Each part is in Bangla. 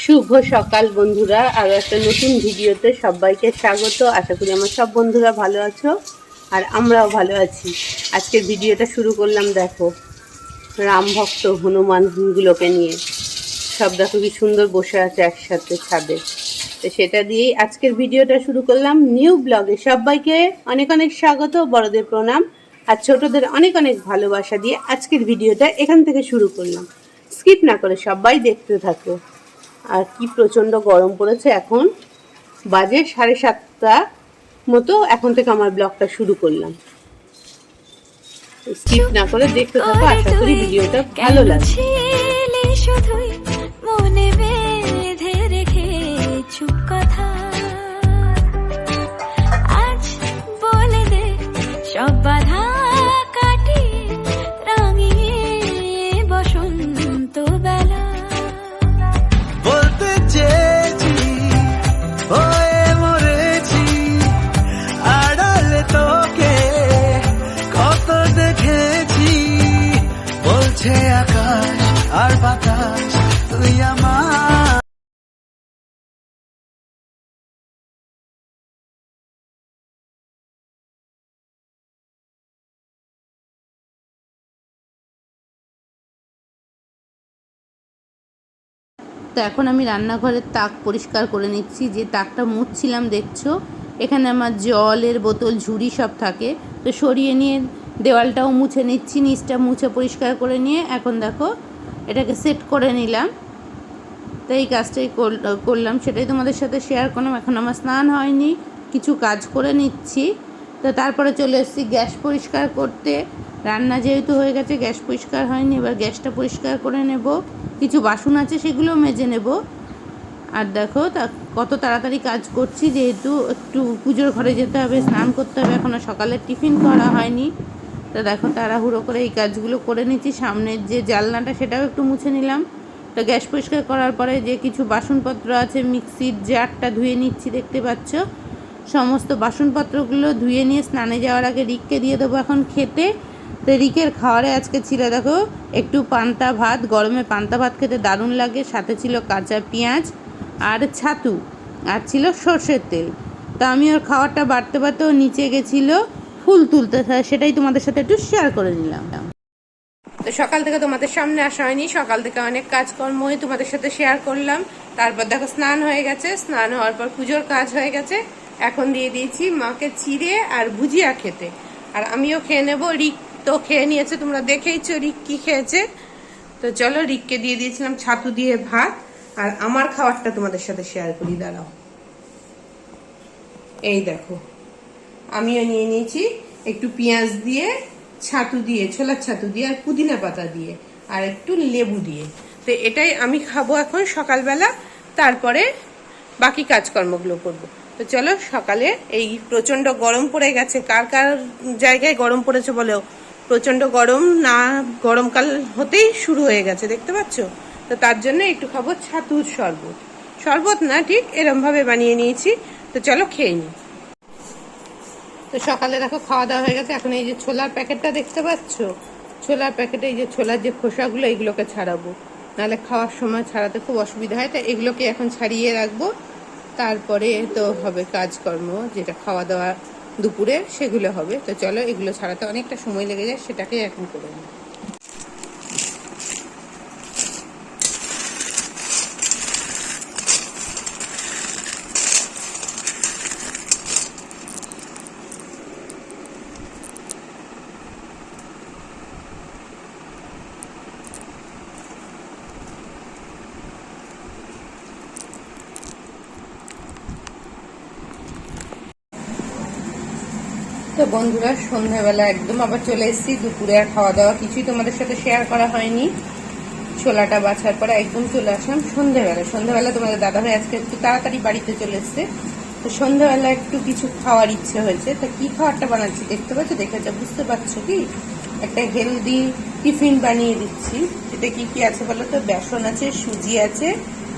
শুভ সকাল বন্ধুরা, আর একটা নতুন ভিডিওতে সবাইকে স্বাগত। আশা করি আমার সব বন্ধুরা ভালো আছো আর আমরাও ভালো আছি। আজকের ভিডিওটা শুরু করলাম, দেখো, রাম ভক্ত হনুমানগুলোকে নিয়ে। সব দেখো কি সুন্দর বসে আছে একসাথে ছাদে। তো সেটা দিয়েই আজকের ভিডিওটা শুরু করলাম নিউ ব্লগে। সবাইকে অনেক অনেক স্বাগত, বড়দের প্রণাম। আর ছোটদের অনেক অনেক ভালোবাসা দিয়ে আজকের ভিডিওটা এখান থেকে শুরু করলাম। স্কিপ না করে সবাই দেখতে থাকো। আর কি প্রচণ্ড গরম পড়েছে এখন। বাজে সাড়ে সাতটা মতো এখন থেকে আমার ব্লগটা শুরু করলাম। স্কিপ না করে দেখতে থাকো আশা করি ভিডিওটা ভালো মনে বেঁধে রেখে চুপ কথা। আজ বলে দে সব বাতাস, তুই আমার। তো এখন আমি রান্নাঘরের তাক পরিষ্কার করে নিচ্ছি, যে তাকটা মুছছিলাম, দেখছ? এখানে আমার জলের বোতল, ঝুড়ি সব থাকে। তো সরিয়ে নিয়ে দেওয়ালটাও মুছে নিচ্ছি, নিচটা মুছে পরিষ্কার করে নিয়ে। এখন দেখো এটাকে সেট করে নিলাম। তো এই কাজটাই কর- করলাম, সেটাই তোমাদের সাথে শেয়ার করলাম। এখন আমার স্নান হয়নি, কিছু কাজ করে নিচ্ছি। তো তারপরে চলে এসেছি গ্যাস পরিষ্কার করতে। রান্না যেহেতু হয়ে গেছে, গ্যাস পরিষ্কার হয়নি, এবার গ্যাসটা পরিষ্কার করে নেব। কিছু বাসন আছে, সেগুলো মেজে নেব। আর দেখো তা, কত তাড়াতাড়ি কাজ করছি, যেহেতু একটু পুজোর ঘরে যেতে হবে, স্নান করতে হবে এখনও সকালে টিফিন করা হয়নি। তো দেখো, তাড়াহুড়ো করে এই কাজগুলো করে নিচ্ছি। সামনের যে জালনাটা, সেটাও একটু মুছে নিলাম। তো গ্যাস পরিষ্কার করার পরে যে কিছু বাসনপত্র আছে, মিক্সির জারটা ধুয়ে নিচ্ছি, দেখতে পাচ্ছ? সমস্ত বাসনপত্রগুলো ধুয়ে নিয়ে স্নানে যাওয়ার আগে রিককে দিয়ে দেবো এখন খেতে। তো রিকের খাওয়ারে আজকে ছিল, দেখো, একটু পান্তা ভাত, গরমে পান্তা ভাত খেতে দারুণ লাগে। সাথে ছিল কাঁচা পেঁয়াজ আর ছাতু, আর ছিল সর্ষের তেল। তো আমি ওর খাওয়ারটা বাড়তে বাড়তে ও নিচে গেছিল। ফুল তুলতে তা সেটাই তোমাদের সাথে একটু শেয়ার করে নিলাম। তো সকাল থেকে তোমাদের সামনে আসা হয়নি, সকাল থেকে অনেক কাজকর্মই তোমাদের সাথে শেয়ার করলাম। তারপর দেখো স্নান হয়ে গেছে, স্নান হওয়ার পর পুজোর কাজ হয়ে গেছে। এখন দিয়ে দিয়েছি মাকে চিড়ে আর ভুজিয়া খেতে। আর আমিও খেয়ে নেব, রিক তো খেয়ে নিয়েছে, তোমরা দেখেইছো রিক কি খেয়েছে। তো চলো রিককে দিয়ে দিয়েছিলাম ছাতু দিয়ে ভাত, আর আমার খাবারটা তোমাদের সাথে শেয়ার করি, দাঁড়াও। এই দেখো। আমিও নিয়ে নিয়েছি। একটু পেঁয়াজ দিয়ে, ছাতু দিয়ে, ছোলার ছাতু দিয়ে আর পুদিনা পাতা দিয়ে আর একটু লেবু দিয়ে। তো এটাই আমি খাব এখন সকালবেলা, তারপরে বাকি কাজকর্মগুলো করব। তো চলো সকালে এই প্রচণ্ড গরম পড়ে গেছে। কার কার জায়গায় গরম পড়েছে বলেও প্রচণ্ড গরম না, গরমকাল হতেই শুরু হয়ে গেছে, দেখতে পাচ্ছ? তো তার জন্য একটু খাব ছাতুর শরবত। শরবত না, ঠিক এরম ভাবে বানিয়ে নিয়েছি। তো চলো খেয়ে নিই। তো সকালে দেখো খাওয়া দাওয়া হয়ে গেছে। এখন এই যে ছোলার প্যাকেটটা দেখতে পাচ্ছ? ছোলার প্যাকেটে এই যে ছোলার যে খোসাগুলো, এইগুলোকে ছাড়াবো। নাহলে খাওয়ার সময় ছাড়াতে খুব অসুবিধা হয়। তো এগুলোকে এখন ছাড়িয়ে রাখব। তারপরে তো হবে কাজকর্ম, যেটা খাওয়া দাওয়া দুপুরে সেগুলো হবে। তো চলো এগুলো ছাড়াতে অনেকটা সময় লেগে যায় সেটাকে এখন করে নিই। তো বন্ধুরা, সন্ধ্যাবেলা একদম আবার চলে এসেছি। দুপুরে আর খাওয়া দাওয়া কিছুই তোমাদের সাথে শেয়ার করা হয়নি। ছোলাটা বাছার পরে একদম চলে আসলাম সন্ধ্যাবেলা। সন্ধ্যাবেলা তোমাদের দাদাভাই আজকে একটু তাড়াতাড়ি বাড়িতে চলে এসছে। তো সন্ধ্যাবেলা একটু কিছু খাওয়ার ইচ্ছে হয়েছে। তো কি খাবারটা বানাচ্ছি দেখতে পাচ্ছ? দেখে যা বুঝতে পারছ কি? একটা হেলদি টিফিন বানিয়ে দিচ্ছি। এটা কি কি আছে বলো তো? বেসন আছে, সুজি আছে,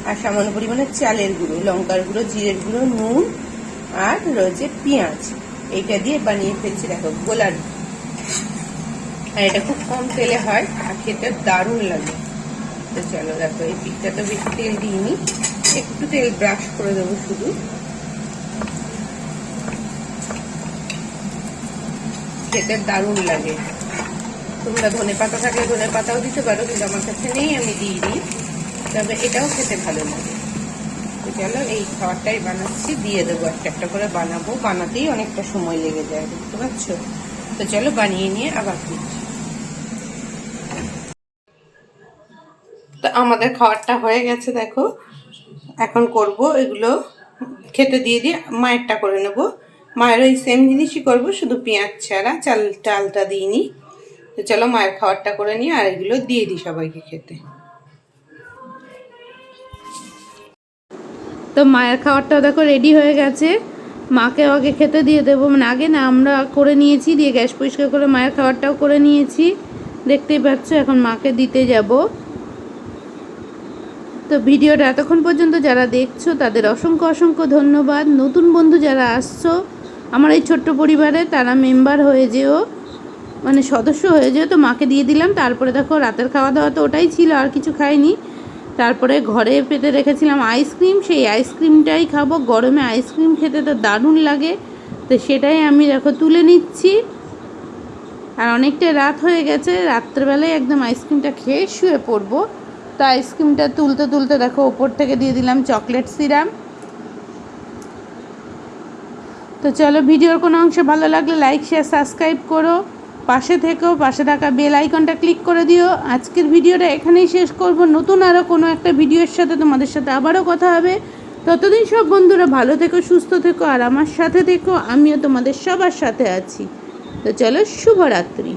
আর সামান্য পরিমাণে চালের গুঁড়ো, লঙ্কার গুঁড়ো, জিরের গুঁড়ো, নুন, আর রয়েছে পেঁয়াজ। এইটা দিয়ে বানিয়ে ফেলছি, দেখো, গোলার। আর এটা খুব কম তেলে হয়, আর খেতে দারুণ লাগে। তো চলো, দেখো, এই পিঠটা তো বেশি তেল দিইনি। একটু তেল ব্রাশ করে দেবো শুধু। খেতে দারুণ লাগে। তোমরা ধনে পাতা থাকলে ধনে পাতাও দিতে পারো, কিন্তু আমার কাছে নেই, আমি দিই দিই তবে এটাও খেতে ভালো লাগে। চলো এই খাবারটাই বানাচ্ছি, দিয়ে দেবো একটা একটা করে বানাবো। বানাতেই অনেকটা সময় লেগে যায়, বুঝতে পারছ? তো চলো, বানিয়ে নিয়ে আবার তো আমাদের খাবারটা হয়ে গেছে, দেখো। এখন করব এগুলো, খেতে দিয়ে দিয়ে মায়েরটা করে নেব। মায়ের ওই সেম জিনিসই করব, শুধু পেঁয়াজ ছাড়া, চাল চালটা দিইনি। তো চলো, মায়ের খাবারটা করে নিয়ে আর এগুলো দিয়ে দিই সবাইকে খেতে। তো মায়ের খাবারটা দেখো রেডি হয়ে গেছে। মাকে আগে খেতে দিয়ে দেবো। মানে আগে না, আমরা করে নিয়েছি, দিয়ে গ্যাস পরিষ্কার করে মায়ের খাবারটাও করে নিয়েছি। দেখতেই পাচ্ছ, এখন মাকে দিতে যাব। তো ভিডিওটা এতক্ষণ পর্যন্ত যারা দেখছ, তাদের অসংখ্য অসংখ্য ধন্যবাদ। নতুন বন্ধু যারা আসছো, আমার এই ছোট্ট পরিবারে, তারা মেম্বার হয়ে যেও। মানে সদস্য হয়ে যেও। তো মাকে দিয়ে দিলাম। তারপরে দেখো, রাতের খাওয়া দাওয়া তো ওটাই ছিল, আর কিছু খাইনি। তারপরে ঘরে পেতে রেখেছিলাম আইসক্রিম, সেই আইসক্রিমটাই খাব। গরমে আইসক্রিম খেতে তো দারুণ লাগে। তো সেটাই আমি দেখো তুলে নিচ্ছি। আর অনেকটা রাত হয়ে গেছে, রাত্রেবেলায় একদম আইসক্রিমটা খেয়ে শুয়ে পড়ব। তো আইসক্রিমটা তুলতে তুলতে দেখো ওপর থেকে দিয়ে দিলাম চকলেট সিরাম। তো চলো ভিডিওর কোনো অংশ ভালো লাগলে লাইক শেয়ার সাবস্ক্রাইব করো। পাশে থেকেও পাশে থাকা বেল আইকনটা ক্লিক করে দিও। আজকের ভিডিওটা এখানেই শেষ করব। নতুন আরও কোনো একটা ভিডিওর সাথে তোমাদের সাথে আবারও কথা হবে। ততদিন সব বন্ধুরা ভালো থেকো, সুস্থ থেকো, আর আমার সাথে থেকো, আমিও তোমাদের সবার সাথে আছি। তো চলো, শুভরাত্রি।